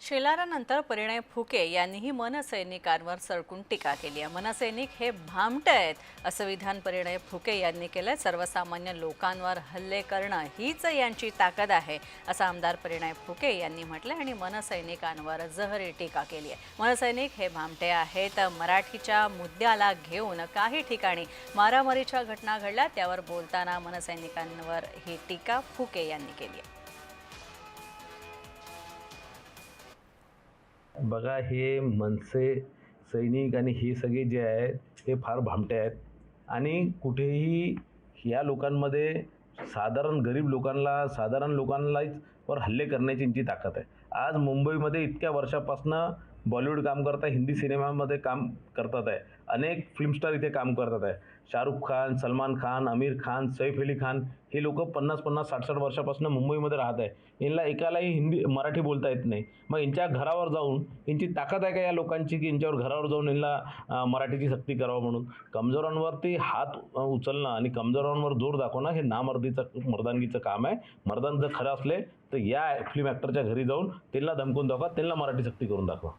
शेलारानंतर परिणय फुके यांनीही मनसैनिकांवर सळकून टीका केली आहे. मनसैनिक हे भामटे आहेत असं विधान परिणय फुके यांनी केलं सर्वसामान्य लोकांवर हल्ले करणं हीच यांची ताकद आहे असं आमदार परिणय फुके यांनी म्हटलं आणि मनसैनिकांवर जहरी टीका केली आहे. मनसैनिक हे भामटे आहेत. मराठीच्या मुद्द्याला घेऊन काही ठिकाणी मारामारीच्या घटना घडल्या. त्यावर बोलताना मनसैनिकांवर ही टीका फुके यांनी केली आहे. बघा हे मनसे सैनिक आणि हे सगळे जे आहेत हे फार भामटे आहेत. आणि कुठेही या लोकांमध्ये साधारण गरीब लोकांना साधारण लोकांनाच वर हल्ले करण्याची यांची ताकद आहे. आज मुंबईमध्ये इतक्या वर्षापासनं बॉलिवूड काम करत आहे हिंदी सिनेमामध्ये काम करतात आहे. अनेक फिल्मस्टार इथे काम करतात आहे. शाहरुख खान सलमान खान आमिर खान सैफ अली खान हे लोक पन्नास पन्नास साठ साठ वर्षापासून मुंबईमध्ये राहत आहे. यांना एकालाही हिंदी मराठी बोलता येत नाही. मग यांच्या घरावर जाऊन यांची ताकद आहे का या लोकांची की यांच्यावर घरावर जाऊन यांना मराठीची सक्ती करावं म्हणून? कमजोरांवरती हात उचलणं आणि कमजोरांवर जोर दाखवणं हे नामर्दीचं मर्दानगीचं काम आहे. मर्दान जर खरं असले तर या फिल्म ॲक्टरच्या घरी जाऊन त्यांना धमकून दाखवा त्यांना मराठी सक्ती करून दाखवा.